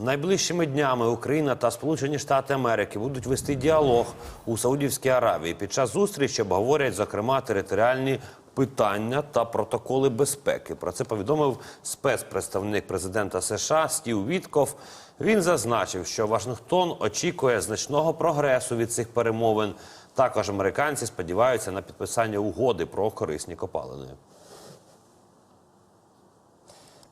Найближчими днями Україна та Сполучені Штати Америки будуть вести діалог у Саудівській Аравії. Під час зустрічі обговорять, зокрема, територіальні питання та протоколи безпеки. Про це повідомив спецпредставник президента США Стів Вітков. Він зазначив, що Вашингтон очікує значного прогресу від цих перемовин. Також американці сподіваються на підписання угоди про корисні копалини.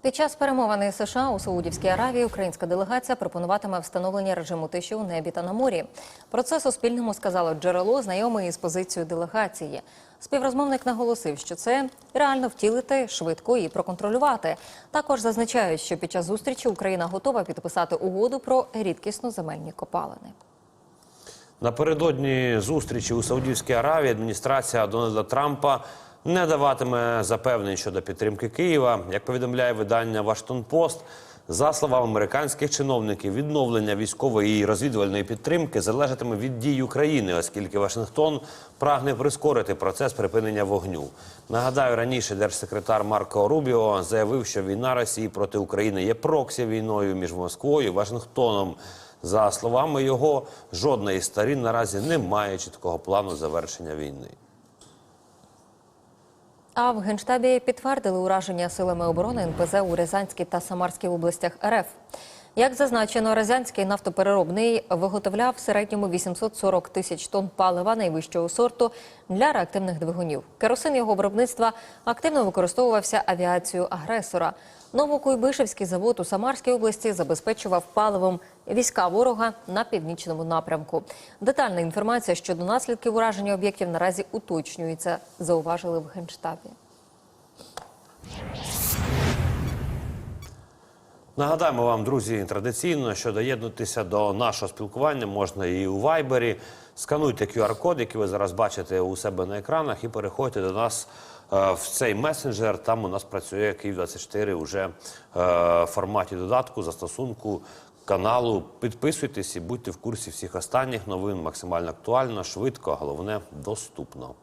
Під час перемовини США у Саудівській Аравії українська делегація пропонуватиме встановлення режиму тиші у небі та на морі. Про це Суспільному сказало джерело, знайоме із позицією делегації. Співрозмовник наголосив, що це реально втілити швидко і проконтролювати. Також зазначають, що під час зустрічі Україна готова підписати угоду про рідкісно земельні копалини. Напередодні зустрічі у Саудівській Аравії адміністрація Дональда Трампа не даватиме запевнень щодо підтримки Києва. Як повідомляє видання Вашингтон Пост, за словами американських чиновників, відновлення військової і розвідувальної підтримки залежатиме від дій України, оскільки Вашингтон прагне прискорити процес припинення вогню. Нагадаю, раніше держсекретар Марко Рубіо заявив, що війна Росії проти України є проксі війною між Москвою і Вашингтоном. За словами його, жодна із сторін наразі не має чіткого плану завершення війни. А в Генштабі підтвердили ураження силами оборони НПЗ у Рязанській та Самарській областях РФ. Як зазначено, Рязанський нафтопереробний виготовляв в середньому 840 тисяч тонн палива найвищого сорту для реактивних двигунів. Керосин його виробництва активно використовувався авіацією агресора. Новокуйбишевський завод у Самарській області забезпечував паливом війська ворога на північному напрямку. Детальна інформація щодо наслідків ураження об'єктів наразі уточнюється, зауважили в генштабі. Нагадаємо вам, друзі, традиційно, що доєднутися до нашого спілкування можна і у Вайбері. Скануйте QR-код, який ви зараз бачите у себе на екранах, і переходьте до нас е, в цей месенджер. Там у нас працює Київ 24 уже е, в форматі додатку, застосунку каналу. Підписуйтесь і будьте в курсі всіх останніх новин максимально актуально, швидко, а головне доступно.